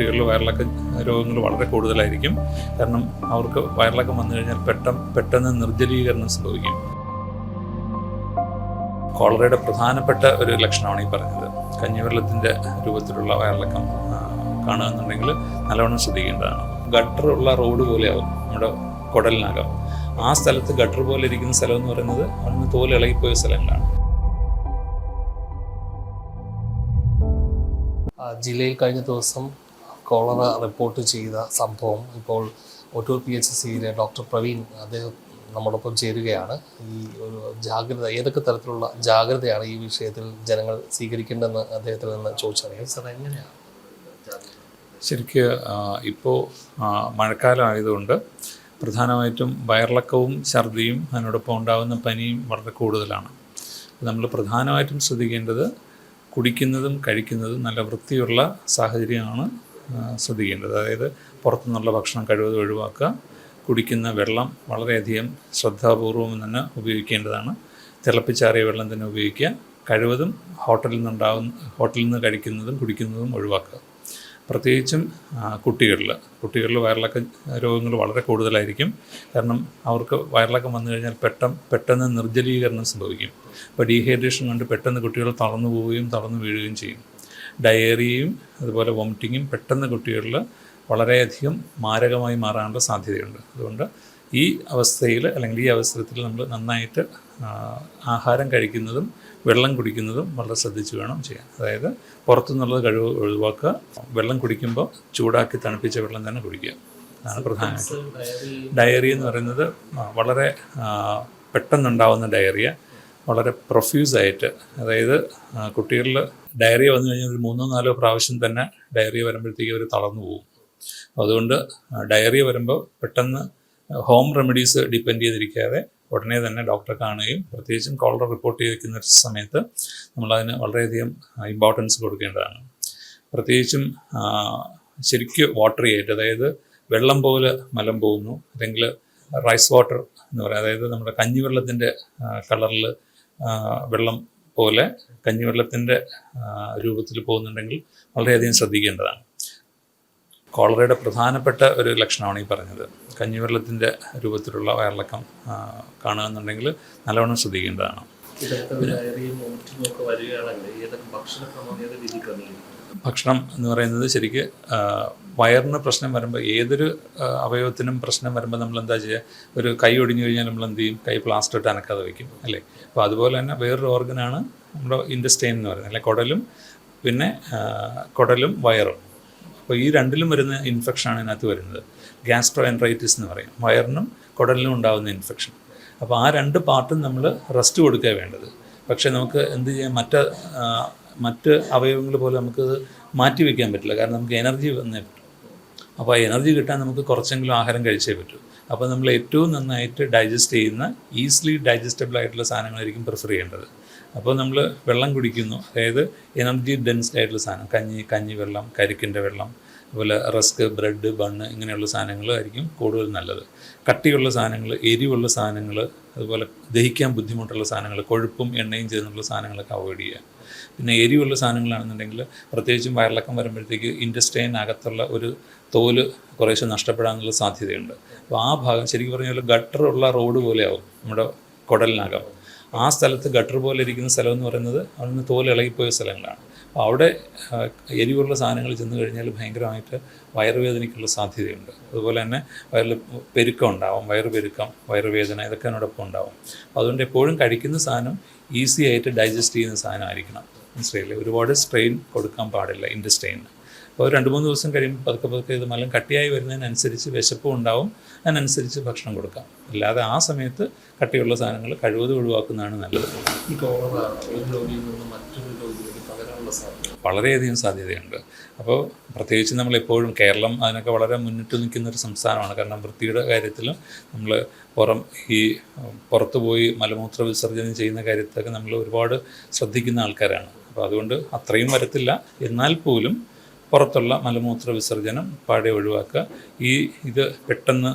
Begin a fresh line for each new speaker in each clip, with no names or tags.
കുട്ടികളിൽ വയറിളക്ക രോഗങ്ങൾ വളരെ കൂടുതലായിരിക്കും. കാരണം അവർക്ക് വയറിളക്കം വന്നു കഴിഞ്ഞാൽ പെട്ടെന്ന് പെട്ടെന്ന് നിർജലീകരണം സംഭവിക്കും. കോളറയുടെ പ്രധാനപ്പെട്ട ഒരു ലക്ഷണമാണ് ഈ പറഞ്ഞത്. കഞ്ഞിവെള്ളത്തിന്റെ രൂപത്തിലുള്ള വയറിളക്കം കാണുകയെന്നുണ്ടെങ്കിൽ നല്ലവണ്ണം ശ്രദ്ധിക്കേണ്ടതാണ്. ഗട്ടറുള്ള റോഡ് പോലെയാവും നമ്മുടെ കുടലിനകം. ആ സ്ഥലത്ത് ഗട്ടർ പോലെ ഇരിക്കുന്ന സ്ഥലം എന്ന് പറയുന്നത് അവിടുന്ന് തോൽ ഇളകിപ്പോയ സ്ഥലങ്ങളാണ്.
ജില്ലയിൽ കഴിഞ്ഞ ദിവസം കോളറ റിപ്പോർട്ട് ചെയ്ത സംഭവം ഇപ്പോൾ ഒട്ടൂർ പി എച്ച് സിയിലെ ഡോക്ടർ പ്രവീൺ അദ്ദേഹം നമ്മോടൊപ്പം ചേരുകയാണ്. ഈ ഒരു ജാഗ്രത ഏതൊക്കെ തരത്തിലുള്ള ജാഗ്രതയാണ് ഈ വിഷയത്തിൽ ജനങ്ങൾ സ്വീകരിക്കേണ്ടതെന്ന് അദ്ദേഹത്തിൽ നിന്ന് ചോദിച്ചറിയാം. സാർ എങ്ങനെയാണ്
ശരിക്ക് ഇപ്പോൾ മഴക്കാലം ആയതുകൊണ്ട് പ്രധാനമായിട്ടും വയറിളക്കവും ഛർദിയും അതിനോടൊപ്പം ഉണ്ടാകുന്ന പനിയും വളരെ കൂടുതലാണ്. നമ്മൾ പ്രധാനമായിട്ടും ശ്രദ്ധിക്കേണ്ടത് കുടിക്കുന്നതും കഴിക്കുന്നതും നല്ല വൃത്തിയുള്ള സാഹചര്യമാണ് ശ്രദ്ധിക്കേണ്ടത്. അതായത് പുറത്തുനിന്നുള്ള ഭക്ഷണം കഴിവതും ഒഴിവാക്കുക. കുടിക്കുന്ന വെള്ളം വളരെയധികം ശ്രദ്ധാപൂർവം തന്നെ ഉപയോഗിക്കേണ്ടതാണ്. തിളപ്പിച്ചാറിയ വെള്ളം തന്നെ ഉപയോഗിക്കുക. കഴിവതും ഹോട്ടലിൽ നിന്നുണ്ടാകുന്ന ഹോട്ടലിൽ നിന്ന് കഴിക്കുന്നതും കുടിക്കുന്നതും ഒഴിവാക്കുക. പ്രത്യേകിച്ചും കുട്ടികളിൽ. കുട്ടികളിൽ വയറിളക്ക രോഗങ്ങൾ വളരെ കൂടുതലായിരിക്കും. കാരണം അവർക്ക് വയറിളക്കം വന്നു കഴിഞ്ഞാൽ പെട്ടെന്ന് പെട്ടെന്ന് നിർജലീകരണം സംഭവിക്കും. അപ്പോൾ ഡീഹൈഡ്രേഷൻ കൊണ്ട് പെട്ടെന്ന് കുട്ടികൾ തളർന്നു പോവുകയും തളർന്നു വീഴുകയും ചെയ്യും. ഡയേറിയയും അതുപോലെ വോമിറ്റിങ്ങും പെട്ടെന്ന് കുട്ടികളിൽ വളരെയധികം മാരകമായി മാറാനുള്ള സാധ്യതയുണ്ട്. അതുകൊണ്ട് ഈ അവസ്ഥയിൽ അല്ലെങ്കിൽ ഈ അവസരത്തിൽ നമ്മൾ നന്നായിട്ട് ആഹാരം കഴിക്കുന്നതും വെള്ളം കുടിക്കുന്നതും വളരെ ശ്രദ്ധിച്ച് വേണം ചെയ്യാൻ. അതായത് പുറത്തുനിന്നുള്ളത് കഴിവ് ഒഴിവാക്കുക വെള്ളം കുടിക്കുമ്പോൾ ചൂടാക്കി തണുപ്പിച്ച വെള്ളം തന്നെ കുടിക്കുക. അതാണ് പ്രധാനമായിട്ടും. ഡയറി എന്ന് പറയുന്നത് വളരെ പെട്ടെന്നുണ്ടാവുന്ന ഡയറിയ വളരെ പ്രൊഫ്യൂസായിട്ട് അതായത് കുട്ടികളിൽ ഡയറിയ വന്നു കഴിഞ്ഞാൽ ഒരു മൂന്നോ നാലോ പ്രാവശ്യം തന്നെ ഡയറിയ വരുമ്പോഴത്തേക്ക് അവർ തളർന്നു പോകും. അതുകൊണ്ട് ഡയറിയ വരുമ്പോൾ പെട്ടെന്ന് ഹോം റെമഡീസ് ഡിപ്പെൻഡ് ചെയ്തിരിക്കാതെ ഉടനെ തന്നെ ഡോക്ടറെ കാണുകയും പ്രത്യേകിച്ചും കോളർ റിപ്പോർട്ട് ചെയ്തിരിക്കുന്ന സമയത്ത് നമ്മളതിന് വളരെയധികം ഇമ്പോർട്ടൻസ് കൊടുക്കേണ്ടതാണ്. പ്രത്യേകിച്ചും ശരിക്കും വാട്ടർ ആയിട്ട് അതായത് വെള്ളം പോലെ മലം പോകുന്നു അല്ലെങ്കിൽ റൈസ് വാട്ടർ എന്ന് പറയുക അതായത് നമ്മുടെ കഞ്ഞിവെള്ളത്തിന്റെ കളറിൽ വെള്ളം പോലെ കഞ്ഞിവെള്ളത്തിന്റെ രൂപത്തിൽ പോകുന്നുണ്ടെങ്കിൽ വളരെയധികം ശ്രദ്ധിക്കേണ്ടതാണ്. കോളറയുടെ പ്രധാനപ്പെട്ട ഒരു ലക്ഷണമാണ് ഈ പറഞ്ഞത്. കഞ്ഞിവെള്ളത്തിന്റെ രൂപത്തിലുള്ള വയറിളക്കം കാണുക എന്നുണ്ടെങ്കിൽ നല്ലവണ്ണം ശ്രദ്ധിക്കേണ്ടതാണ്.
ഒക്കെ വരികയാണെങ്കിൽ ഏതൊക്കെ ഭക്ഷണക്രമം ഏത് രീതി ക്രമീകരിക്കും
ഭക്ഷണം എന്ന് പറയുന്നത് ശരിക്ക് വയറിന് പ്രശ്നം വരുമ്പോൾ ഏതൊരു അവയവത്തിനും പ്രശ്നം വരുമ്പോൾ നമ്മൾ എന്താ ചെയ്യുക ഒരു കൈ ഒടിഞ്ഞു കഴിഞ്ഞാൽ നമ്മൾ എന്ത് ചെയ്യും കൈ പ്ലാസ്റ്റർ ഇട്ട് അനക്കാതെ വയ്ക്കും അല്ലേ? അപ്പോൾ അതുപോലെ തന്നെ വേറൊരു ഓർഗനാണ് നമ്മുടെ ഇൻഡസ്റ്റൈൻ എന്ന് പറയുന്നത് അല്ലെ? കുടലും പിന്നെ കുടലും വയറും. അപ്പോൾ ഈ രണ്ടിലും വരുന്ന ഇൻഫെക്ഷനാണ് ഇതിനകത്ത് വരുന്നത്. ഗ്യാസ്ട്രോ എൻറൈറ്റിസ് എന്ന് പറയും. വയറിനും കുടലിനും ഉണ്ടാകുന്ന ഇൻഫെക്ഷൻ അപ്പോൾ ആ രണ്ട് പാർട്ടും നമ്മൾ റെസ്റ്റ് കൊടുക്കുക വേണ്ടത്. പക്ഷേ നമുക്ക് എന്ത് ചെയ്യാം? മറ്റ് മറ്റ് അവയവങ്ങൾ പോലെ നമുക്ക് മാറ്റി വയ്ക്കാൻ പറ്റില്ല. കാരണം നമുക്ക് എനർജി വന്നേ പറ്റും. അപ്പോൾ ആ എനർജി കിട്ടാൻ നമുക്ക് കുറച്ചെങ്കിലും ആഹാരം കഴിച്ചേ പറ്റൂ. അപ്പോൾ നമ്മൾ ഏറ്റവും നന്നായിട്ട് ഡൈജസ്റ്റ് ചെയ്യുന്ന ഈസിലി ഡൈജസ്റ്റബിൾ ആയിട്ടുള്ള സാധനങ്ങളായിരിക്കും പ്രിഫർ ചെയ്യേണ്ടത്. അപ്പോൾ നമ്മൾ വെള്ളം കുടിക്കുന്നു. അതായത് എനർജി ഡെൻസ്ഡ് ആയിട്ടുള്ള സാധനം. കഞ്ഞി കഞ്ഞി വെള്ളം കരിക്കിന്റെ വെള്ളം അതുപോലെ റസ്ക് ബ്രെഡ് ബണ്ണ് ഇങ്ങനെയുള്ള സാധനങ്ങളായിരിക്കും കൂടുതൽ നല്ലത്. കട്ടിയുള്ള സാധനങ്ങൾ എരിവുള്ള സാധനങ്ങൾ അതുപോലെ ദഹിക്കാൻ ബുദ്ധിമുട്ടുള്ള സാധനങ്ങൾ കൊഴുപ്പും എണ്ണയും ചേർന്നുള്ള സാധനങ്ങളൊക്കെ അവോയ്ഡ് ചെയ്യുക. പിന്നെ എരിവുള്ള സാധനങ്ങളാണെന്നുണ്ടെങ്കിൽ പ്രത്യേകിച്ചും വയറിളക്കം വരുമ്പോഴത്തേക്ക് ഇൻഡസ്ട്രീനകത്തുള്ള ഒരു തോൽ കുറേശ്ശെ നഷ്ടപ്പെടാനുള്ള സാധ്യതയുണ്ട്. അപ്പോൾ ആ ഭാഗം ശരിക്കും പറഞ്ഞാൽ ഗട്ടറുള്ള റോഡ് പോലെയാവും നമ്മുടെ കുടലിനകം. ആ സ്ഥലത്ത് ഗട്ടർ പോലെ ഇരിക്കുന്ന സ്ഥലം എന്ന് പറയുന്നത് അവിടുന്ന് തോൽ ഇളകിപ്പോയ സ്ഥലങ്ങളാണ്. അപ്പോൾ അവിടെ എരിവുള്ള സാധനങ്ങൾ ചെന്ന് കഴിഞ്ഞാൽ ഭയങ്കരമായിട്ട് വയറുവേദനയ്ക്കുള്ള സാധ്യതയുണ്ട്. അതുപോലെ തന്നെ വയറിൽ പെരുക്കം ഉണ്ടാവും വയറുപെരുക്കം വയറുവേദന ഇതൊക്കെ അതിനോടൊപ്പം ഉണ്ടാവും. അതുകൊണ്ട് എപ്പോഴും കഴിക്കുന്ന സാധനം ഈസി ആയിട്ട് ഡൈജസ്റ്റ് ചെയ്യുന്ന സാധനമായിരിക്കണം. മനസ്സിലായില്ലേ? ഒരുപാട് സ്ട്രെയിൻ കൊടുക്കാൻ പാടില്ല ഇൻഡസ്ട്രെയിന് അപ്പോൾ രണ്ട് മൂന്ന് ദിവസം കഴിയുമ്പോൾ പതുക്കെ പതുക്കെ ഇത് മലം കട്ടിയായി വരുന്നതിനനുസരിച്ച് വിശപ്പും ഉണ്ടാവും അതിനനുസരിച്ച് ഭക്ഷണം കൊടുക്കാം. അല്ലാതെ ആ സമയത്ത് കട്ടിയുള്ള സാധനങ്ങൾ കഴിവതും ഒഴിവാക്കുന്നതാണ് നല്ലത്.
ഈ കോളറ ഒരു രോഗിയിൽ നിന്ന് മറ്റൊരു രോഗിയിലേക്ക് പകരാനുള്ള സാധ്യത.
വളരെയധികം സാധ്യതയുണ്ട്. അപ്പോൾ പ്രത്യേകിച്ച് നമ്മൾ എപ്പോഴും കേരളം അതിനൊക്കെ വളരെ മുന്നിട്ട് നിൽക്കുന്ന ഒരു സംസ്ഥാനമാണ്. കാരണം വൃത്തിയുടെ കാര്യത്തിലും നമ്മൾ പുറം ഈ പുറത്തു പോയി മലമൂത്ര വിസർജനം ചെയ്യുന്ന കാര്യത്തൊക്കെ നമ്മൾ ഒരുപാട് ശ്രദ്ധിക്കുന്ന ആൾക്കാരാണ്. അപ്പോൾ അതുകൊണ്ട് അത്രയും വരത്തില്ല. എന്നാൽ പോലും പുറത്തുള്ള മലമൂത്ര വിസർജനം പാടെ ഒഴിവാക്കുക. ഈ ഇത് പെട്ടെന്ന്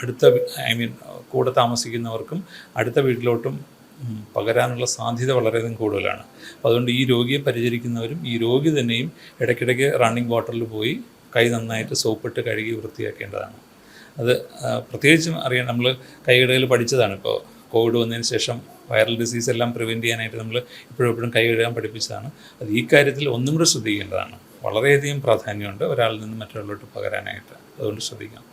അടുത്ത ഐ മീൻ കൂടെ താമസിക്കുന്നവർക്കും അടുത്ത വീട്ടിലോട്ടും പകരാനുള്ള സാധ്യത വളരെയധികം കൂടുതലാണ്. അതുകൊണ്ട് ഈ രോഗിയെ പരിചരിക്കുന്നവരും ഈ രോഗി തന്നെയും ഇടയ്ക്കിടയ്ക്ക് റണ്ണിങ് വാട്ടറിൽ പോയി കൈ നന്നായിട്ട് സോപ്പിട്ട് കഴുകി വൃത്തിയാക്കേണ്ടതാണ്. അത് പ്രത്യേകിച്ചും അറിയാം നമ്മൾ കൈയിടയിൽ പഠിച്ചതാണ്. ഇപ്പോൾ കോവിഡ് വന്നതിന് ശേഷം വൈറൽ ഡിസീസ് എല്ലാം പ്രിവെന്റ് ചെയ്യാനായിട്ട് നമ്മൾ ഇപ്പോഴും എപ്പോഴും കൈ കഴുകാൻ പഠിപ്പിച്ചതാണ്. അത് ഈ കാര്യത്തിൽ ഒന്നും കൂടെ ശ്രദ്ധിക്കേണ്ടതാണ്. വളരെയധികം പ്രാധാന്യമുണ്ട് ഒരാളിൽ നിന്ന് മറ്റൊരാളിലോട്ട് പകരാനായിട്ട്. അതുകൊണ്ട് ശ്രദ്ധിക്കാം